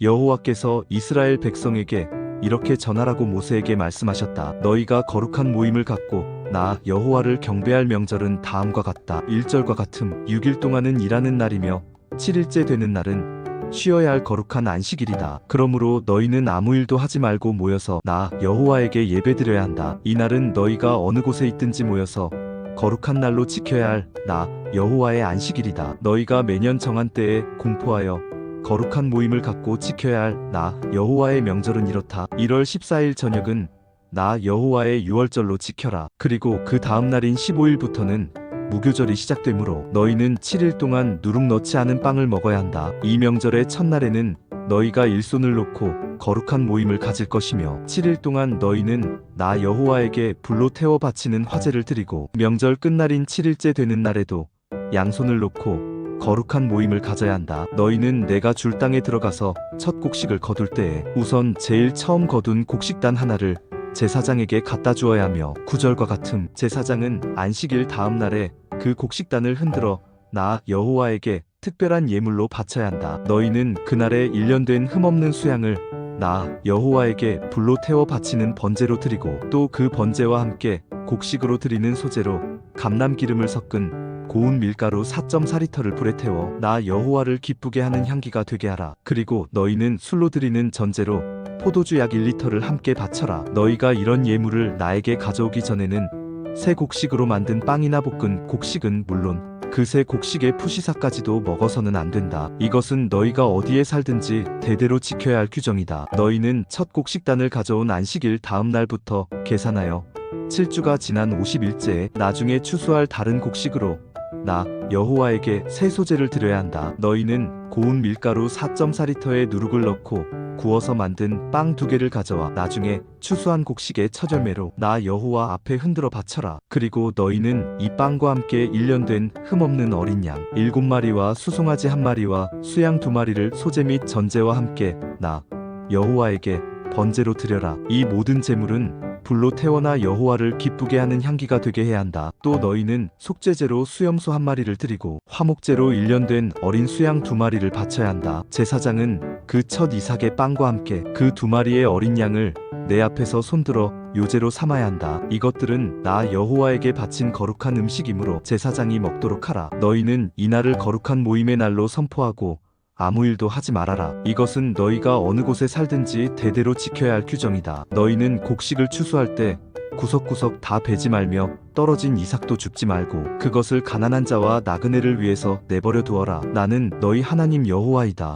여호와께서 이스라엘 백성에게 이렇게 전하라고 모세에게 말씀하셨다. 너희가 거룩한 모임을 갖고 나 여호와를 경배할 명절은 다음과 같다. 1절과 같음 6일 동안은 일하는 날이며 7일째 되는 날은 쉬어야 할 거룩한 안식일이다. 그러므로 너희는 아무 일도 하지 말고 모여서 나 여호와에게 예배드려야 한다. 이 날은 너희가 어느 곳에 있든지 모여서 거룩한 날로 지켜야 할 나 여호와의 안식일이다. 너희가 매년 정한 때에 공포하여 거룩한 모임을 갖고 지켜야 할 나 여호와의 명절은 이렇다. 1월 14일 저녁은 나 여호와의 유월절로 지켜라. 그리고 그 다음 날인 15일부터는 무교절이 시작되므로 너희는 7일 동안 누룩 넣지 않은 빵을 먹어야 한다. 이 명절의 첫날에는 너희가 일손을 놓고 거룩한 모임을 가질 것이며 7일 동안 너희는 나 여호와에게 불로 태워 바치는 화제를 드리고 명절 끝날인 7일째 되는 날에도 양손을 놓고 거룩한 모임을 가져야 한다. 너희는 내가 줄 땅에 들어가서 첫 곡식을 거둘 때에 우선 제일 처음 거둔 곡식단 하나를 제사장에게 갖다 주어야 하며 구절과 같음 제사장은 안식일 다음 날에 그 곡식단을 흔들어 나 여호와에게 특별한 예물로 바쳐야 한다. 너희는 그날에 일련된 흠없는 수양을 나 여호와에게 불로 태워 바치는 번제로 드리고 또 그 번제와 함께 곡식으로 드리는 소제로 감람 기름을 섞은 고운 밀가루 4.4리터를 불에 태워 나 여호와를 기쁘게 하는 향기가 되게 하라. 그리고 너희는 술로 드리는 전제로 포도주 약 1리터를 함께 바쳐라. 너희가 이런 예물을 나에게 가져오기 전에는 새 곡식으로 만든 빵이나 볶은 곡식은 물론 그새 곡식의 푸시사까지도 먹어서는 안 된다. 이것은 너희가 어디에 살든지 대대로 지켜야 할 규정이다. 너희는 첫 곡식단을 가져온 안식일 다음 날부터 계산하여 7주가 지난 50일째에 나중에 추수할 다른 곡식으로 나 여호와에게 새 소재를 드려야 한다. 너희는 고운 밀가루 4.4리터에 누룩을 넣고 구워서 만든 빵 두 개를 가져와 나중에 추수한 곡식의 첫 열매로 나 여호와 앞에 흔들어 바쳐라. 그리고 너희는 이 빵과 함께 일련된 흠없는 어린 양 일곱 마리와 수송아지 한 마리와 수양 두 마리를 소재 및 전제와 함께 나 여호와에게 번제로 드려라. 이 모든 제물은 불로 태워나 여호와를 기쁘게 하는 향기가 되게 해야 한다. 또 너희는 속죄제로 수염소 한 마리를 드리고 화목제로 일련된 어린 수양 두 마리를 바쳐야 한다. 제사장은 그 첫 이삭의 빵과 함께 그 두 마리의 어린 양을 내 앞에서 손들어 요제로 삼아야 한다. 이것들은 나 여호와에게 바친 거룩한 음식이므로 제사장이 먹도록 하라. 너희는 이날을 거룩한 모임의 날로 선포하고 아무 일도 하지 말아라. 이것은 너희가 어느 곳에 살든지 대대로 지켜야 할 규정이다. 너희는 곡식을 추수할 때 구석구석 다 베지 말며 떨어진 이삭도 줍지 말고 그것을 가난한 자와 나그네를 위해서 내버려 두어라. 나는 너희 하나님 여호와이다.